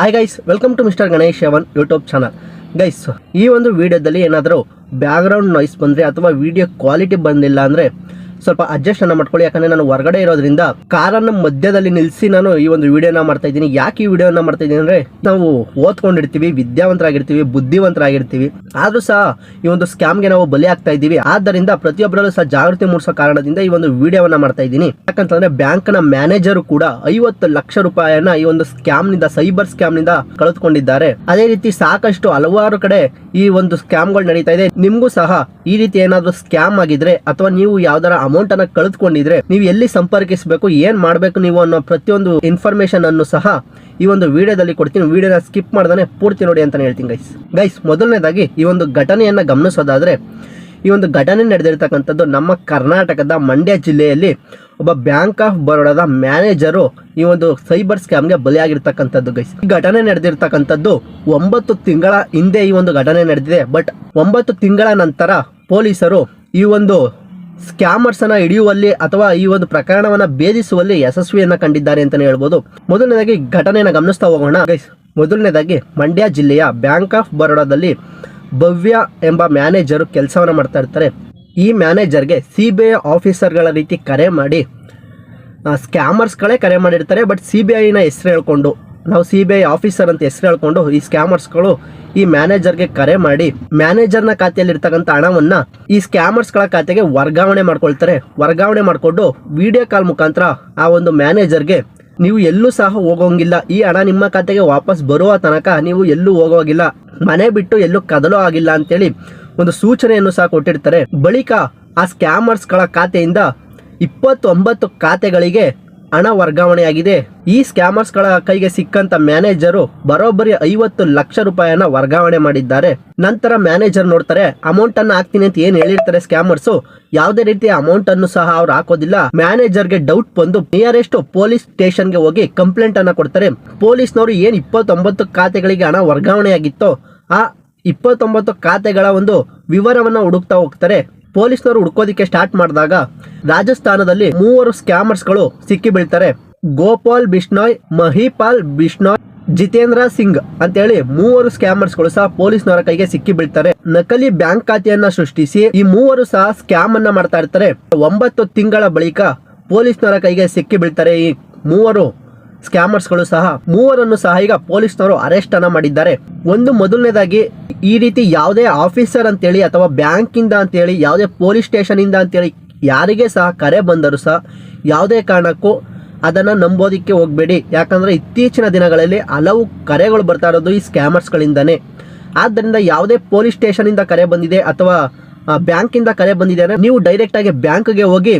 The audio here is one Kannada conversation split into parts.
Hi guys welcome to mister Ganesh ಅವನ್ ಯೂಟ್ಯೂಬ್ ಚಾನಲ್ ಗೈಸ್ ಈ ಒಂದು ವಿಡಿಯೋದಲ್ಲಿ ಏನಾದರೂ ಬ್ಯಾಕ್ಗ್ರೌಂಡ್ ನಾಯ್ಸ್ ಬಂದರೆ ಅಥವಾ ವಿಡಿಯೋ ಕ್ವಾಲಿಟಿ ಬಂದಿಲ್ಲ ಅಂದರೆ ಸ್ವಲ್ಪ ಅಡ್ಜಸ್ಟ್ ಅನ್ನ ಮಾಡ್ಕೊಳ್ಳಿ. ಯಾಕಂದ್ರೆ ನಾನು ಹೊರಗಡೆ ಇರೋದ್ರಿಂದ ಕಾರನ್ನ ಮಧ್ಯದಲ್ಲಿ ನಿಲ್ಲಿಸಿ ನಾನು ಈ ಒಂದು ವಿಡಿಯೋನ ಮಾಡ್ತಾ ಇದ್ದೀನಿ. ಯಾಕೆ ಈ ವಿಡಿಯೋನ ಮಾಡ್ತಾ ಇದ್ದೀನಿ ಅಂದ್ರೆ ನಾವು ಓದ್ಕೊಂಡಿರ್ತೀವಿ, ವಿದ್ಯಾವಂತರಾಗಿರ್ತೀವಿ, ಬುದ್ಧಿವಂತರಾಗಿರ್ತೀವಿ. ಆದ್ರೂ ಸಹ ಈ ಒಂದು ಸ್ಕ್ಯಾಮ್ಗೆ ನಾವು ಬಲಿ ಆಗ್ತಾ ಇದ್ದೀವಿ. ಆದ್ದರಿಂದ ಪ್ರತಿಯೊಬ್ಬರಲ್ಲೂ ಸಹ ಜಾಗೃತಿ ಮೂಡಿಸೋ ಕಾರಣದಿಂದ ಈ ಒಂದು ವಿಡಿಯೋವನ್ನ ಮಾಡ್ತಾ ಇದ್ದೀನಿ. ಯಾಕಂತಂದ್ರೆ ಬ್ಯಾಂಕ್ನ ಮ್ಯಾನೇಜರ್ ಕೂಡ ಐವತ್ತು ಲಕ್ಷ ರೂಪಾಯಿಯನ್ನ ಈ ಒಂದು ಸ್ಕ್ಯಾಮ್ನಿಂದ ಸೈಬರ್ ಸ್ಕ್ಯಾಮ್ನಿಂದ ಕಳೆದುಕೊಂಡಿದ್ದಾರೆ. ಅದೇ ರೀತಿ ಸಾಕಷ್ಟು ಹಲವಾರು ಕಡೆ ಈ ಒಂದು ಸ್ಕ್ಯಾಮ್ಗಳು ನಡೀತಾ ಇದೆ. ನಿಮ್ಗೂ ಸಹ ಈ ರೀತಿ ಏನಾದ್ರೂ ಸ್ಕ್ಯಾಮ್ ಆಗಿದ್ರೆ ಅಥವಾ ನೀವು ಯಾವ್ದಾರ ಅಮೌಂಟ್ ಅನ್ನ ಕಳೆದುಕೊಂಡಿದ್ರೆ ನೀವು ಎಲ್ಲಿ ಸಂಪರ್ಕಿಸಬೇಕು, ಏನ್ ಮಾಡಬೇಕು ನೀವು ಅನ್ನೋ ಪ್ರತಿಯೊಂದು ಇನ್ಫಾರ್ಮೇಶನ್ ಅನ್ನು ಸಹ ಈ ಒಂದು ವಿಡಿಯೋದಲ್ಲಿ ಕೊಡ್ತೀನಿ. ವಿಡಿಯೋನ ಸ್ಕಿಪ್ ಮಾಡ್ದಾನೆ ಪೂರ್ತಿ ನೋಡಿ ಅಂತ ಹೇಳ್ತೀನಿ ಗೈಸ್ ಗೈಸ್ ಮೊದಲನೇದಾಗಿ ಈ ಒಂದು ಘಟನೆಯನ್ನ ಗಮನಿಸೋದಾದ್ರೆ, ಈ ಒಂದು ಘಟನೆ ನಡೆದಿರ್ತಕ್ಕಂಥದ್ದು ನಮ್ಮ ಕರ್ನಾಟಕದ ಮಂಡ್ಯ ಜಿಲ್ಲೆಯಲ್ಲಿ ಒಬ್ಬ ಬ್ಯಾಂಕ್ ಆಫ್ ಬರೋಡಾದ ಮ್ಯಾನೇಜರು ಈ ಒಂದು ಸೈಬರ್ ಸ್ಕ್ಯಾಮ್ಗೆ ಬಲಿಯಾಗಿರ್ತಕ್ಕಂಥದ್ದು ಗೈಸ್ ಈ ಘಟನೆ ನಡೆದಿರ್ತಕ್ಕಂಥದ್ದು ಒಂಬತ್ತು ತಿಂಗಳ ಹಿಂದೆ ಈ ಒಂದು ಘಟನೆ ನಡೆದಿದೆ. ಬಟ್ ಒಂಬತ್ತು ತಿಂಗಳ ನಂತರ ಪೊಲೀಸರು ಈ ಒಂದು ಸ್ಕ್ಯಾಮರ್ಸ್ ಅನ್ನ ಹಿಡಿಯುವಲ್ಲಿ ಅಥವಾ ಈ ಒಂದು ಪ್ರಕರಣವನ್ನು ಭೇದಿಸುವಲ್ಲಿ ಯಶಸ್ವಿಯನ್ನ ಕಂಡಿದ್ದಾರೆ ಅಂತಲೇ ಹೇಳ್ಬೋದು. ಮೊದಲನೇದಾಗಿ ಘಟನೆಯನ್ನು ಗಮನಿಸ್ತಾ ಹೋಗೋಣ. ಗೈಸ್ ಮೊದಲನೇದಾಗಿ ಮಂಡ್ಯ ಜಿಲ್ಲೆಯ ಬ್ಯಾಂಕ್ ಆಫ್ ಬರೋಡಾದಲ್ಲಿ ಭವ್ಯ ಎಂಬ ಮ್ಯಾನೇಜರು ಕೆಲಸವನ್ನ ಮಾಡ್ತಾ ಇರ್ತಾರೆ. ಈ ಮ್ಯಾನೇಜರ್ಗೆ ಸಿ ಬಿ ಐ ಆಫೀಸರ್ಗಳ ರೀತಿ ಕರೆ ಮಾಡಿ ಸ್ಕ್ಯಾಮರ್ಸ್ಗಳೇ ಕರೆ ಮಾಡಿರ್ತಾರೆ. ಬಟ್ ಸಿ ಬಿ ಐನ ಹೆಸರು ಹೇಳ್ಕೊಂಡು, ನಾವು ಸಿ ಬಿ ಐ ಆಫೀಸರ್ ಅಂತ ಹೆಸರು ಹೇಳ್ಕೊಂಡು ಈ ಸ್ಕ್ಯಾಮರ್ಸ್ಗಳು ಈ ಮ್ಯಾನೇಜರ್ಗೆ ಕರೆ ಮಾಡಿ ಮ್ಯಾನೇಜರ್ನ ಖಾತೆಯಲ್ಲಿ ಇರ್ತಕ್ಕಂಥ ಹಣವನ್ನ ಈ ಸ್ಕ್ಯಾಮರ್ಸ್ಗಳ ಖಾತೆಗೆ ವರ್ಗಾವಣೆ ಮಾಡ್ಕೊಳ್ತಾರೆ. ವರ್ಗಾವಣೆ ಮಾಡಿಕೊಂಡು ವಿಡಿಯೋ ಕಾಲ್ ಮುಖಾಂತರ ಆ ಒಂದು ಮ್ಯಾನೇಜರ್ಗೆ ನೀವು ಎಲ್ಲೂ ಸಹ ಹೋಗೋಂಗಿಲ್ಲ. ಈ ಹಣ ನಿಮ್ಮ ಖಾತೆಗೆ ವಾಪಸ್ ಬರುವ ತನಕ ನೀವು ಎಲ್ಲೂ ಹೋಗೋಗಿಲ್ಲ. ಮನೆ ಬಿಟ್ಟು ಎಲ್ಲೂ ಕದಲೋ ಆಗಿಲ್ಲ ಅಂತೇಳಿ ಒಂದು ಸೂಚನೆಯನ್ನು ಸಹ ಕೊಟ್ಟಿರ್ತಾರೆ. ಬಳಿಕ ಆ ಸ್ಕ್ಯಾಮರ್ಸ್ಗಳ ಖಾತೆಯಿಂದ ಇಪ್ಪತ್ತೊಂಬತ್ತು ಖಾತೆಗಳಿಗೆ ಹಣ ವರ್ಗಾವಣೆಯಾಗಿದೆ. ಈ ಸ್ಕ್ಯಾಮರ್ಸ್ಗಳ ಕೈಗೆ ಸಿಕ್ಕಂತ ಮ್ಯಾನೇಜರು ಬರೋಬ್ಬರಿ ಐವತ್ತು ಲಕ್ಷ ರೂಪಾಯಿಯನ್ನ ವರ್ಗಾವಣೆ ಮಾಡಿದ್ದಾರೆ. ನಂತರ ಮ್ಯಾನೇಜರ್ ನೋಡ್ತಾರೆ, ಅಮೌಂಟ್ ಅನ್ನ ಹಾಕ್ತೀನಿ ಅಂತ ಏನ್ ಹೇಳಿರ್ತಾರೆ ಸ್ಕ್ಯಾಮರ್ಸ್? ಯಾವುದೇ ರೀತಿಯ ಅಮೌಂಟ್ ಅನ್ನು ಸಹ ಅವ್ರು ಹಾಕೋದಿಲ್ಲ. ಮ್ಯಾನೇಜರ್ಗೆ ಡೌಟ್ ಬಂದು ನಿಯರೆಸ್ಟ್ ಪೊಲೀಸ್ ಸ್ಟೇಷನ್ಗೆ ಹೋಗಿ ಕಂಪ್ಲೇಂಟ್ ಅನ್ನ ಕೊಡ್ತಾರೆ. ಪೊಲೀಸ್ನವರು ಏನ್ ಇಪ್ಪತ್ತೊಂಬತ್ತು ಖಾತೆಗಳಿಗೆ ಹಣ ವರ್ಗಾವಣೆಯಾಗಿತ್ತೋ, ಆ ಇಪ್ಪತ್ತೊಂಬತ್ತು ಖಾತೆಗಳ ಒಂದು ವಿವರವನ್ನ ಹುಡುಕ್ತಾ ಹೋಗ್ತಾರೆ. ಪೊಲೀಸ್ನವರು ಹುಡ್ಕೋದಿಕ್ಕೆ ಸ್ಟಾರ್ಟ್ ಮಾಡಿದಾಗ ರಾಜಸ್ಥಾನದಲ್ಲಿ ಮೂವರು ಸ್ಕ್ಯಾಮರ್ಸ್ಗಳು ಸಿಕ್ಕಿ ಬೀಳ್ತಾರೆ ಗೋಪಾಲ್ ಬಿಷ್ಣಾಯ್, ಮಹಿಪಾಲ್ ಬಿಷ್ಣಾಯ್, ಜಿತೇಂದ್ರ ಸಿಂಗ್ ಅಂತೇಳಿ ಮೂವರು ಸ್ಕ್ಯಾಮರ್ಸ್ಗಳು ಸಹ ಪೊಲೀಸ್ನವರ ಕೈಗೆ ಸಿಕ್ಕಿ ಬೀಳ್ತಾರೆ ನಕಲಿ ಬ್ಯಾಂಕ್ ಖಾತೆಯನ್ನ ಸೃಷ್ಟಿಸಿ ಈ ಮೂವರು ಸಹ ಸ್ಕ್ಯಾಮ್ ಅನ್ನ ಮಾಡ್ತಾ ಇರ್ತಾರೆ. ಒಂಬತ್ತು ತಿಂಗಳ ಬಳಿಕ ಪೊಲೀಸ್ನವರ ಕೈಗೆ ಸಿಕ್ಕಿ ಬೀಳ್ತಾರೆ ಈ ಮೂವರು. ಸ್ಕ್ಯಾಮರ್ಸ್ಗಳು ಸಹ ಮೂವರನ್ನು ಸಹ ಈಗ ಪೊಲೀಸ್ನವರು ಅರೆಸ್ಟ್ ಅನ್ನ ಮಾಡಿದ್ದಾರೆ. ಒಂದು ಮೊದಲನೇದಾಗಿ ಈ ರೀತಿ ಯಾವುದೇ ಆಫೀಸರ್ ಅಂತೇಳಿ ಅಥವಾ ಬ್ಯಾಂಕಿಂದ ಅಂತೇಳಿ ಯಾವುದೇ ಪೊಲೀಸ್ ಸ್ಟೇಷನ್ ಇಂದ ಅಂತೇಳಿ ಯಾರಿಗೆ ಸಹ ಕರೆ ಬಂದರೂ ಸಹ ಯಾವುದೇ ಕಾರಣಕ್ಕೂ ಅದನ್ನ ನಂಬೋದಿಕ್ಕೆ ಹೋಗಬೇಡಿ. ಯಾಕಂದ್ರೆ ಇತ್ತೀಚಿನ ದಿನಗಳಲ್ಲಿ ಹಲವು ಕರೆಗಳು ಬರ್ತಾ ಇರೋದು ಈ ಸ್ಕ್ಯಾಮರ್ಸ್ಗಳಿಂದನೇ. ಆದ್ದರಿಂದ ಯಾವುದೇ ಪೊಲೀಸ್ ಸ್ಟೇಷನ್ ಇಂದ ಕರೆ ಬಂದಿದೆ ಅಥವಾ ಬ್ಯಾಂಕಿಂದ ಕರೆ ಬಂದಿದೆ ಅಂದರೆ ನೀವು ಡೈರೆಕ್ಟ್ ಆಗಿ ಬ್ಯಾಂಕ್ಗೆ ಹೋಗಿ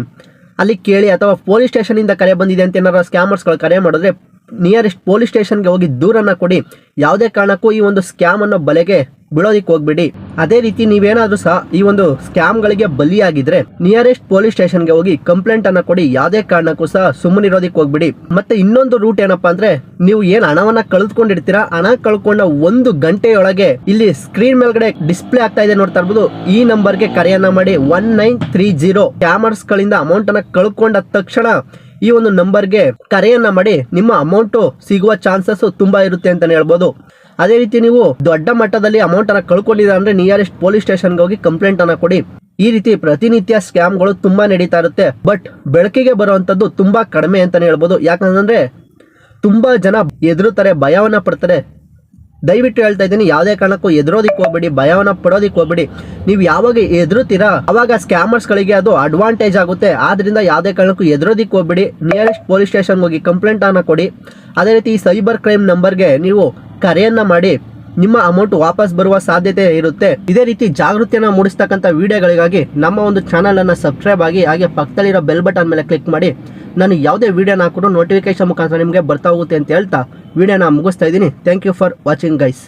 ಅಲ್ಲಿ ಕೇಳಿ ಅಥವಾ ಪೊಲೀಸ್ ಸ್ಟೇಷನಿಂದ ಕರೆ ಬಂದಿದೆ ಅಂತ ಏನಾರು ಸ್ಕ್ಯಾಮರ್ಸ್ಗಳು ಕರೆ ಮಾಡಿದ್ರೆ ನಿಯರೆಸ್ಟ್ ಪೊಲೀಸ್ ಸ್ಟೇಷನ್ಗೆ ಹೋಗಿ ದೂರನ್ನು ಕೊಡಿ. ಯಾವುದೇ ಕಾರಣಕ್ಕೂ ಈ ಒಂದು ಸ್ಕ್ಯಾಮ್ ಬಲೆಗೆ ಬೀಳೋದಿಕ್ಕೆ ಹೋಗ್ಬೇಡಿ. ಅದೇ ರೀತಿ ನೀವೇನಾದ್ರೂ ಸಹ ಈ ಒಂದು ಸ್ಕ್ಯಾಮ್ಗಳಿಗೆ ಬಲಿಯಾಗಿದ್ರೆ ನಿಯರೆಸ್ಟ್ ಪೊಲೀಸ್ ಸ್ಟೇಷನ್ಗೆ ಹೋಗಿ ಕಂಪ್ಲೇಂಟ್ ಅನ್ನ ಕೊಡಿ. ಯಾವುದೇ ಕಾರಣಕ್ಕೂ ಸಹ ಸುಮ್ಮನಿರೋದಿಕ್ಕೆ ಹೋಗ್ಬಿಡಿ. ಮತ್ತೆ ಇನ್ನೊಂದು ರೂಟ್ ಏನಪ್ಪಾ ಅಂದ್ರೆ ನೀವು ಏನ್ ಹಣವನ್ನ ಕಳೆದುಕೊಂಡಿರ್ತೀರಾ? ಹಣ ಕಳ್ಕೊಂಡ ಒಂದು ಗಂಟೆಯೊಳಗೆ ಇಲ್ಲಿ ಸ್ಕ್ರೀನ್ ಮೇಲ್ಗಡೆ ಡಿಸ್ಪ್ಲೇ ಆಗ್ತಾ ಇದೆ ನೋಡ್ತಾ ಇರ್ಬೋದು. ಈ ನಂಬರ್ಗೆ ಕರೆಯನ್ನ ಮಾಡಿ ಒನ್ ನೈನ್ ತ್ರೀ ಜೀರೋ. ಕ್ಯಾಮರ್ಸ್ ಗಳಿಂದ ಅಮೌಂಟ್ ಅನ್ನ ಕಳ್ಕೊಂಡ ತಕ್ಷಣ ಈ ಒಂದು ನಂಬರ್ಗೆ ಕರೆಯನ್ನ ಮಾಡಿ ನಿಮ್ಮ ಅಮೌಂಟ್ ಸಿಗುವ ಚಾನ್ಸಸ್ ತುಂಬಾ ಇರುತ್ತೆ ಅಂತ ಹೇಳ್ಬೋದು. ಅದೇ ರೀತಿ ನೀವು ದೊಡ್ಡ ಮಟ್ಟದಲ್ಲಿ ಅಮೌಂಟ್ ಅನ್ನ ಕಳ್ಕೊಂಡಿದ್ದ ಅಂದ್ರೆ ನಿಯರೆಸ್ಟ್ ಪೊಲೀಸ್ ಸ್ಟೇಷನ್ಗೆ ಹೋಗಿ ಕಂಪ್ಲೇಂಟ್ ಅನ್ನ ಕೊಡಿ. ಈ ರೀತಿ ಪ್ರತಿನಿತ್ಯ ಸ್ಕ್ಯಾಮ್ಗಳು ತುಂಬಾ ನಡೀತಾ ಇರುತ್ತೆ. ಬಟ್ ಬೆಳಕಿಗೆ ಬರುವಂತದ್ದು ತುಂಬಾ ಕಡಿಮೆ ಅಂತಾನೆ ಹೇಳ್ಬೋದು. ಯಾಕಂದ್ರೆ ತುಂಬಾ ಜನ ಎದುರುತ್ತಾರೆ ಭಯವನ್ನ ಪಡ್ತಾರೆ. ದಯವಿಟ್ಟು ಹೇಳ್ತಾ ಇದ್ದೀನಿ, ಯಾವುದೇ ಕಾರಣಕ್ಕೂ ಎದುರೋದಿಕ್ಕೆ ಹೋಗ್ಬೇಡಿ, ಭಯವನ್ನ ಪಡೋದಿಕ್ಕೆ ಹೋಗ್ಬೇಡಿ. ನೀವು ಯಾವಾಗ ಎದುರುತ್ತೀರಾ ಅವಾಗ ಸ್ಕ್ಯಾಮರ್ಸ್ ಗಳಿಗೆ ಅದು ಅಡ್ವಾಂಟೇಜ್ ಆಗುತ್ತೆ. ಆದ್ರಿಂದ ಯಾವುದೇ ಕಾರಣಕ್ಕೂ ಎದುರೋದಿಕ್ಕೆ ಹೋಗ್ಬೇಡಿ. ನಿಯರೆಸ್ಟ್ ಪೊಲೀಸ್ ಸ್ಟೇಷನ್ ಹೋಗಿ ಕಂಪ್ಲೇಂಟ್ ಅನ್ನ ಕೊಡಿ. ಅದೇ ರೀತಿ ಈ ಸೈಬರ್ ಕ್ರೈಮ್ ನಂಬರ್ಗೆ ನೀವು ಕರೆಯನ್ನ ಮಾಡಿ. ನಿಮ್ಮ ಅಮೌಂಟ್ ವಾಪಸ್ ಬರುವ ಸಾಧ್ಯತೆ ಇರುತ್ತೆ. ಇದೇ ರೀತಿ ಜಾಗೃತಿಯನ್ನ ಮೂಡಿಸ್ತಕ್ಕಂಥ ವಿಡಿಯೋಗಳಿಗಾಗಿ ನಮ್ಮ ಒಂದು ಚಾನಲ್ ಅನ್ನ ಸಬ್ಸ್ಕ್ರೈಬ್ ಆಗಿ, ಹಾಗೆ ಪಕ್ಕದಲ್ಲಿರೋ ಬೆಲ್ ಬಟನ್ ಮೇಲೆ ಕ್ಲಿಕ್ ಮಾಡಿ. ನಾನು ಯಾವುದೇ ವೀಡಿಯೋನ ಹಾಕಿದ್ರು ನೋಟಿಫಿಕೇಶನ್ ಮುಖಾಂತರ ನಿಮಗೆ ಬರ್ತಾ ಹೋಗುತ್ತೆ ಅಂತ ಹೇಳ್ತಾ ವೀಡಿಯೋನ ಮುಗಿಸ್ತಾ ಇದ್ದೀನಿ. Thank you for watching guys